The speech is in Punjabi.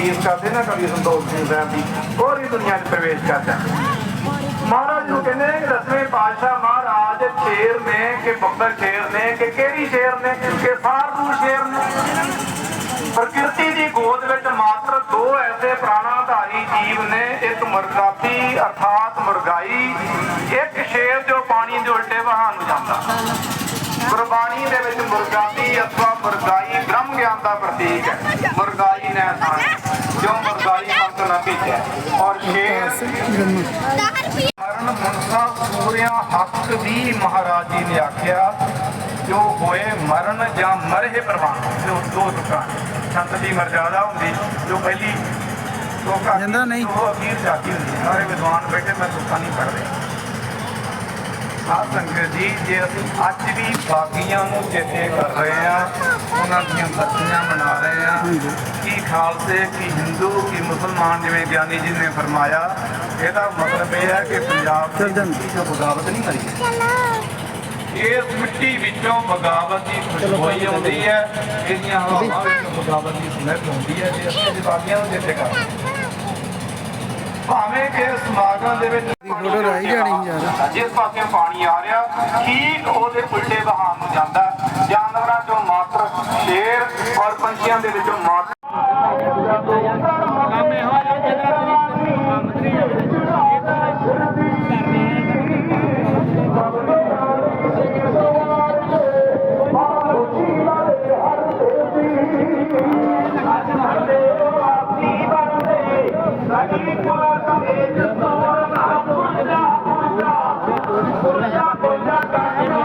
ਅਸੀਸ ਕਰਦੇ ਨਾ, ਕਵੀ ਸੰਤੋਖ ਸਿੰਘ ਸਾਹਿਬ ਦੀ। ਉਹਦੀ ਦੁਨੀਆ 'ਚ ਪ੍ਰਵੇਸ਼ ਕਰਦਾ। ਮਹਾਰਾਜ ਨੂੰ ਕਹਿੰਦੇ ਦਸਵੇਂ ਪਾਤਸ਼ਾਹ ਮਹਾਰਾਜ ਸ਼ੇਰ ਨੇ ਕਿ ਬੱਬਰ ਸ਼ੇਰ ਨੇ ਕਿ ਕਿਹੜੀ ਸ਼ੇਰ ਨੇ, ਕਿ ਸਾਰਦੂ ਸ਼ੇਰ ਨੇ। ਪ੍ਰਕਿਰਤੀ ਦੀ ਗੋਦ ਵਿੱਚ ਮਾਤਰ ਦੋ ਐਸੇ ਪ੍ਰਾਣਾਧਾਰੀ ਜੀਵ ਨੇ, ਇੱਕ ਮੁਰਗਾਤੀ ਅਰਥਾਤ ਮੁਰਗਾਈ ਇੱਕ ਸ਼ੇਰ ਜੋ ਪਾਣੀ ਦੇ ਉਲਟੇ ਵਹਾਅ ਨੂੰ ਜਾਂਦਾ। ਗੁਰਬਾਣੀ ਦੇ ਵਿੱਚ ਮੁਰਗਾਤੀ ਅਥਵਾ ਮੁਰਗਾਈ ਬ੍ਰਹਮ ਗਿਆਨ ਦਾ ਪ੍ਰਤੀਕ ਹੈ। ਮੁਰਗਾਈ ਨੇ ਸਾਨ ਨਾ ਭੇਜਿਆ ਔਰ ਸ਼ੇਰ ਮਰਨ ਮਨਸਾ ਸੂਰਿਆ ਹੱਕ ਵੀ ਮਹਾਰਾਜ ਜੀ ਨੇ ਆਖਿਆ ਜੋ ਹੋਏ ਮਰਨ ਜਾਂ ਮਰਹਿ ਪ੍ਰਵਾਨ ਜੋ ਦੋ ਤੁਕਾਂ ਸੰਤ ਦੀ ਮਰਜ਼ਾਦਾ ਹੁੰਦੀ ਜੋ ਪਹਿਲੀ ਲੋਕਾਂ ਜਾਂਦਾ ਨਹੀਂ। ਉਹ ਅਖੀਰ ਜਾਤੀ ਹੁੰਦੀ ਸਾਰੇ ਵਿਦਵਾਨ ਬੈਠੇ ਮੈਂ ਤੁਕਾਂ ਨਹੀਂ ਪੜ੍ਹਦੇ। ਸਾਧ ਸੰਗਤ ਜੀ ਜੇ ਅਸੀਂ ਅੱਜ ਵੀ ਬਾਗੀਆਂ ਨੂੰ ਚੇਤੇ ਕਰ ਰਹੇ ਆ ਉਹਨਾਂ ਦੀਆਂ ਬਰਸੀਆਂ ਮਨਾ ਰਹੇ ਆ। ਕੀ ਖਾਲਸੇ ਕੀ ਹਿੰਦੂ ਕੀ ਮੁਸਲਮਾਨ ਜਿਵੇਂ ਗਿਆਨੀ ਜੀ ਨੇ ਫਰਮਾਇਆ ਇਹਦਾ ਮਤਲਬ ਇਹ ਹੈ ਕਿ ਪੰਜਾਬ ਦੀ। ਮਿੱਟੀ ਚੋਂ ਬਗਾਵਤ ਨਹੀਂ ਕਰੀ ਇਸ ਮਿੱਟੀ ਵਿੱਚੋਂ ਬਗਾਵਤ ਦੀ ਖੁਸ਼ਬੋਈ ਆਉਂਦੀ ਹੈ ਇਹਦੀਆਂ ਹਵਾਵਾਂ ਵਿੱਚੋਂ ਬਗਾਵਤ ਦੀ ਸਮੈਲ ਆਉਂਦੀ ਹੈ ਜੇ ਅਸੀਂ ਬਾਗੀਆਂ ਨੂੰ ਚੇਤੇ ਕਰਦੇ ਕਿ ਸਮਾਗਮ ਦੇ ਵਿੱਚ ਫੋਟੋ ਲਾਈ ਜਾਣੀ ਯਾਰ। ਜਿਸ ਪਾਸੇ ਪਾਣੀ ਆ ਰਿਹਾ ਠੀਕ ਉਹਦੇ ਉਲਟੇ ਵਹਾਅ ਨੂੰ ਜਾਂਦਾ ਜਾਨਵਰਾਂ ਚੋਂ ਮਾਤਰ ਸ਼ੇਰ ਔਰ ਪੰਛੀਆਂ ਦੇ ਵਿੱਚੋਂ ਮਾਤਰ پوري سور پڄا پوڄا نيا